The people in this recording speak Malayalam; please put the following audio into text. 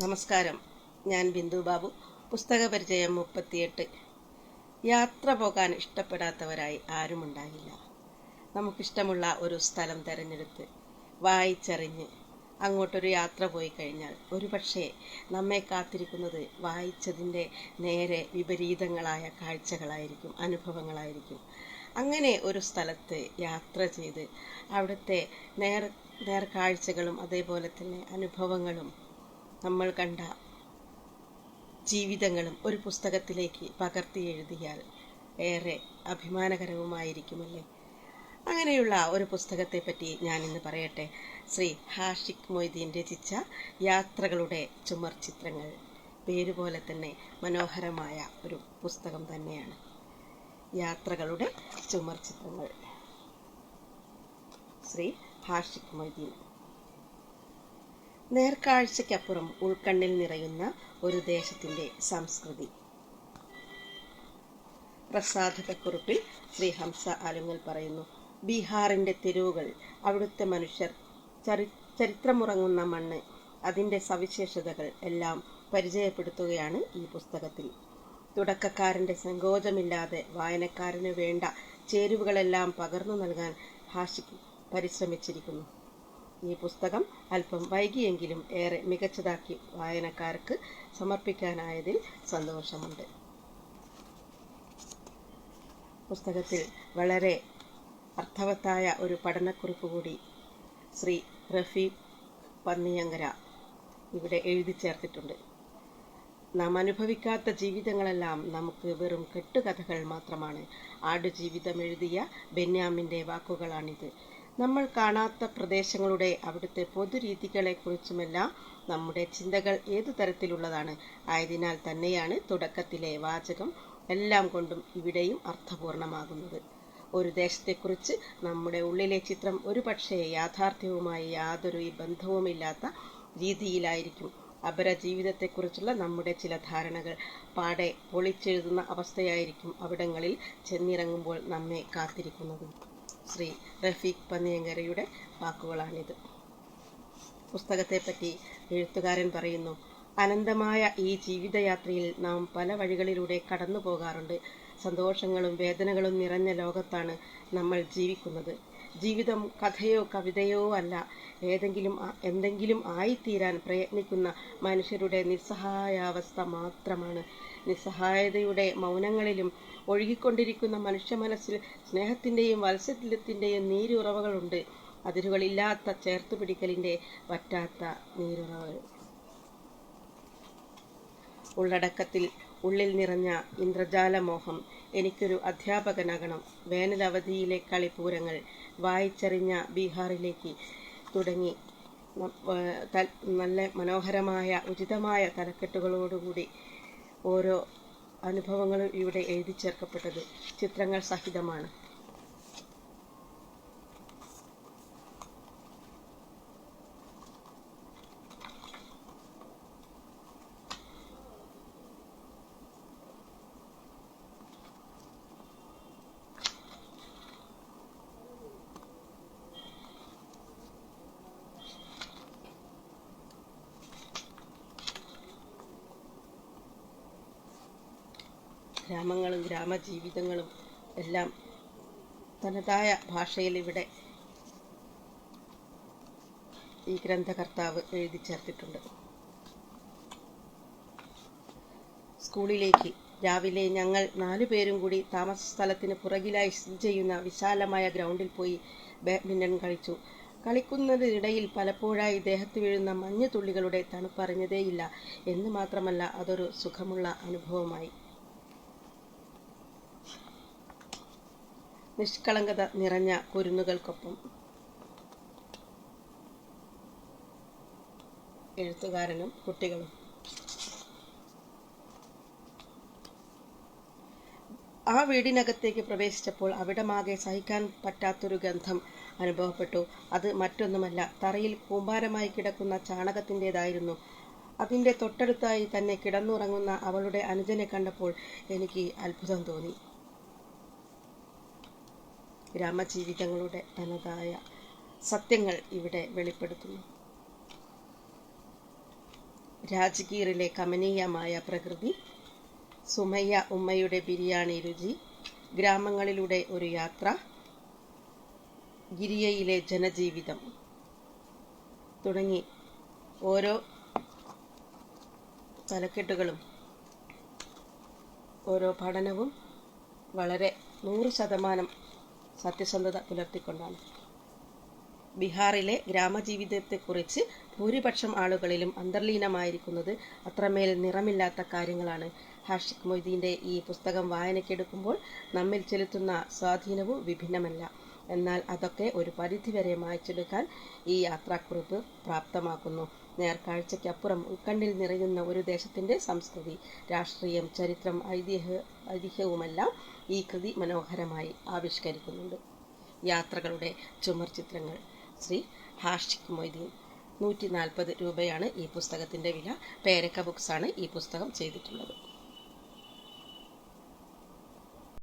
നമസ്കാരം. ഞാൻ ബിന്ദു ബാബു. പുസ്തക പരിചയം മുപ്പത്തിയെട്ട്. യാത്ര പോകാൻ ഇഷ്ടപ്പെടാത്തവരായി ആരുമുണ്ടാകില്ല. നമുക്കിഷ്ടമുള്ള ഒരു സ്ഥലം തിരഞ്ഞെടുത്ത് വായിച്ചറിഞ്ഞ് അങ്ങോട്ടൊരു യാത്ര പോയി കഴിഞ്ഞാൽ ഒരുപക്ഷെ നമ്മെ കാത്തിരിക്കുന്നത് വായിച്ചതിന്റെ നേരെ വിപരീതങ്ങളായ കാഴ്ചകളായിരിക്കും അനുഭവങ്ങളായിരിക്കും. അങ്ങനെ ഒരു സ്ഥലത്ത് യാത്ര ചെയ്ത് അവിടുത്തെ നേർ കാഴ്ചകളും അതേപോലെ തന്നെ അനുഭവങ്ങളും നമ്മൾ കണ്ട ജീവിതങ്ങളും ഒരു പുസ്തകത്തിലേക്ക് പകർത്തി എഴുതിയാൽ ഏറെ അഭിമാനകരവുമായിരിക്കുമല്ലേ? അങ്ങനെയുള്ള ഒരു പുസ്തകത്തെപ്പറ്റി ഞാൻ ഇന്ന് പറയട്ടെ. ശ്രീ ഹാഷിഖ് മൊയ്തീൻ രചിച്ച യാത്രകളുടെ ചുമർ ചിത്രങ്ങൾ. പേരുപോലെ തന്നെ മനോഹരമായ ഒരു പുസ്തകം തന്നെയാണ്. യാത്രകളുടെ ചുമർ ചിത്രങ്ങൾ. ശ്രീ ഹാഷിഖ് മൊയ്തീൻ. നേർക്കാഴ്ചയ്ക്കപ്പുറം ഉൾക്കണ്ണിൽ നിറയുന്ന ഒരു ദേശത്തിന്റെ സംസ്കൃതി. പ്രസാധകക്കുറിപ്പിൽ ശ്രീ ഹംസ ആലുങ്ങൽ പറയുന്നു ബീഹാറിന്റെ തെരുവുകൾ അവിടുത്തെ മനുഷ്യർ ചരി ചരിത്രമുറങ്ങുന്ന മണ്ണ് അതിന്റെ സവിശേഷതകൾ എല്ലാം പരിചയപ്പെടുത്തുകയാണ് ഈ പുസ്തകത്തിൽ. തുടക്കക്കാരന്റെ സങ്കോചമില്ലാതെ വായനക്കാരന് വേണ്ട ചേരുവകളെല്ലാം പകർന്നു നൽകാൻ ഹാഷിക്ക് പരിശ്രമിച്ചിരിക്കുന്നു. ഈ പുസ്തകം അല്പം വൈകിയെങ്കിലും ഏറെ മികച്ചതാക്കി വായനക്കാർക്ക് സമർപ്പിക്കാനായതിൽ സന്തോഷമുണ്ട്. പുസ്തകത്തിൽ വളരെ അർത്ഥവത്തായ ഒരു പഠനക്കുറിപ്പ് കൂടി ശ്രീ റഫി പന്നിയങ്കര ഇവിടെ എഴുതി ചേർത്തിട്ടുണ്ട്. നാം അനുഭവിക്കാത്ത ജീവിതങ്ങളെല്ലാം നമുക്ക് വെറും കെട്ടുകഥകൾ മാത്രമാണ്. ആടുജീവിതം എഴുതിയ ബെന്യാമിന്റെ വാക്കുകളാണിത്. നമ്മൾ കാണാത്ത പ്രദേശങ്ങളുടെ അവിടുത്തെ പൊതുരീതികളെക്കുറിച്ചുമെല്ലാം നമ്മുടെ ചിന്തകൾ ഏതു തരത്തിലുള്ളതാണ്? ആയതിനാൽ തന്നെയാണ് തുടക്കത്തിലെ വാചകം എല്ലാം കൊണ്ടും ഇവിടെയും അർത്ഥപൂർണമാകുന്നത്. ഒരു ദേശത്തെക്കുറിച്ച് നമ്മുടെ ഉള്ളിലെ ചിത്രം ഒരു പക്ഷേ യാഥാർത്ഥ്യവുമായി യാതൊരു ബന്ധവുമില്ലാത്ത രീതിയിലായിരിക്കും. അപര ജീവിതത്തെക്കുറിച്ചുള്ള നമ്മുടെ ചില ധാരണകൾ പാടെ പൊളിച്ചെഴുതുന്ന അവസ്ഥയായിരിക്കും അവിടങ്ങളിൽ ചെന്നിറങ്ങുമ്പോൾ നമ്മെ കാത്തിരിക്കുന്നത്. ശ്രീ റഫീഖ് പന്നിയങ്കരയുടെ വാക്കുകളാണിത്. പുസ്തകത്തെപ്പറ്റി എഴുത്തുകാരൻ പറയുന്നു അനന്തമായ ഈ ജീവിതയാത്രയിൽ നാം പല വഴികളിലൂടെ കടന്നു പോകാറുണ്ട് സന്തോഷങ്ങളും വേദനകളും നിറഞ്ഞ ലോകത്താണ് നമ്മൾ ജീവിക്കുന്നത്. ജീവിതം കഥയോ കവിതയോ അല്ല. ഏതെങ്കിലും എന്തെങ്കിലും ആയിത്തീരാൻ പ്രയത്നിക്കുന്ന മനുഷ്യരുടെ നിസ്സഹായാവസ്ഥ മാത്രമാണ്. നിസ്സഹായതയുടെ മൗനങ്ങളിലും ഒഴുകിക്കൊണ്ടിരിക്കുന്ന മനുഷ്യ മനസ്സിൽ സ്നേഹത്തിന്റെയും വാത്സല്യത്തിന്റെയും നീരുറവകളുണ്ട്. അതിരുകളില്ലാത്ത ചേർത്തുപിടിക്കലിന്റെ വറ്റാത്ത നീരുറവകൾ. ഉള്ളടക്കത്തിൽ ഉള്ളിൽ നിറഞ്ഞ ഇന്ദ്രജാലമോഹം എനിക്കൊരു അധ്യാപകനാകണം. വേനലവധിയിലെ കളിപ്പൂരങ്ങൾ വായിച്ചറിഞ്ഞ ബീഹാറിലേക്ക് തുടങ്ങി. നല്ല മനോഹരമായ ഉചിതമായ തലക്കെട്ടുകളോടുകൂടി ഓരോ അനുഭവങ്ങളും ഇവിടെ എഴുതി ചേർക്കപ്പെട്ടത് ചിത്രങ്ങൾ സഹിതമാണ്. ഗ്രാമങ്ങളും ഗ്രാമജീവിതങ്ങളും എല്ലാം തനതായ ഭാഷയിൽ ഇവിടെ ഈ ഗ്രന്ഥകർത്താവ് എഴുതി ചേർത്തിട്ടുണ്ട്. സ്കൂളിലേക്ക് രാവിലെ ഞങ്ങൾ നാലു പേരും കൂടി താമസ സ്ഥലത്തിന് പുറകിലായി സ്ഥിതി ചെയ്യുന്ന വിശാലമായ ഗ്രൗണ്ടിൽ പോയി ബാഡ്മിന്റൺ കളിച്ചു. കളിക്കുന്നതിനിടയിൽ പലപ്പോഴായി ദേഹത്ത് വീഴുന്ന മഞ്ഞുതുള്ളികളുടെ തണുപ്പറിഞ്ഞതേയില്ല. എന്ന് മാത്രമല്ല അതൊരു സുഖമുള്ള അനുഭവമായി. നിഷ്കളങ്കത നിറഞ്ഞ കുരുന്നുകൾക്കൊപ്പം. എഴുത്തുകാരനും കുട്ടികളും. ആ വീടിനകത്തേക്ക് പ്രവേശിച്ചപ്പോൾ അവിടമാകെ സഹിക്കാൻ പറ്റാത്തൊരു ഗന്ധം അനുഭവപ്പെട്ടു. അത് മറ്റൊന്നുമല്ല തറയിൽ കൂമ്പാരമായി കിടക്കുന്ന ചാണകത്തിന്റെതായിരുന്നു അതിന്റെ തൊട്ടടുത്തായി തന്നെ കിടന്നുറങ്ങുന്ന അവളുടെ അനുജനെ കണ്ടപ്പോൾ എനിക്ക് അത്ഭുതം തോന്നി. ഗ്രാമജീവിതങ്ങളുടെ തനതായ സത്യങ്ങൾ ഇവിടെ വെളിപ്പെടുത്തുന്നു. രാജ്ഗീറിലെ കമനീയമായ പ്രകൃതി സുമയ്യ ഉമ്മയുടെ ബിരിയാണി രുചി ഗ്രാമങ്ങളിലൂടെ ഒരു യാത്ര ഗിരിയയിലെ ജനജീവിതം തുടങ്ങി ഓരോ തലക്കെട്ടുകളും ഓരോ പഠനവും വളരെ നൂറ് ശതമാനം സത്യസന്ധത പുലർത്തിക്കൊണ്ടാണ്. ബീഹാറിലെ ഗ്രാമജീവിതത്തെക്കുറിച്ച് ഭൂരിപക്ഷം ആളുകളിലും അന്തർലീനമായിരിക്കുന്നത് അത്രമേൽ നിറമില്ലാത്ത കാര്യങ്ങളാണ്. ഹാഷിഖ് മൊയ്തീന്റെ ഈ പുസ്തകം വായനയ്ക്കെടുക്കുമ്പോൾ നമ്മിൽ ചെലുത്തുന്ന സ്വാധീനവും വിഭിന്നമല്ല. എന്നാൽ അതൊക്കെ ഒരു പരിധിവരെ മായ്ച്ചെടുക്കാൻ ഈ യാത്രാക്കുറിപ്പ് പ്രാപ്തമാക്കുന്നു. നേർക്കാഴ്ചയ്ക്കപ്പുറം ഉൾക്കണ്ണിൽ നിറയുന്ന ഒരു ദേശത്തിന്റെ സംസ്കൃതി രാഷ്ട്രീയം ചരിത്രം ഐതിഹ്യ ഐതിഹ്യവുമെല്ലാം ഈ കൃതി മനോഹരമായി ആവിഷ്കരിക്കുന്നുണ്ട്. യാത്രകളുടെ ചുമർ ചിത്രങ്ങൾ. ശ്രീ ഹാഷിഖ് മൊയ്തീൻ. നൂറ്റി നാൽപ്പത് രൂപയാണ് ഈ പുസ്തകത്തിന്റെ വില. പേരക്ക ബുക്സാണ് ഈ പുസ്തകം ചെയ്തിട്ടുള്ളത്.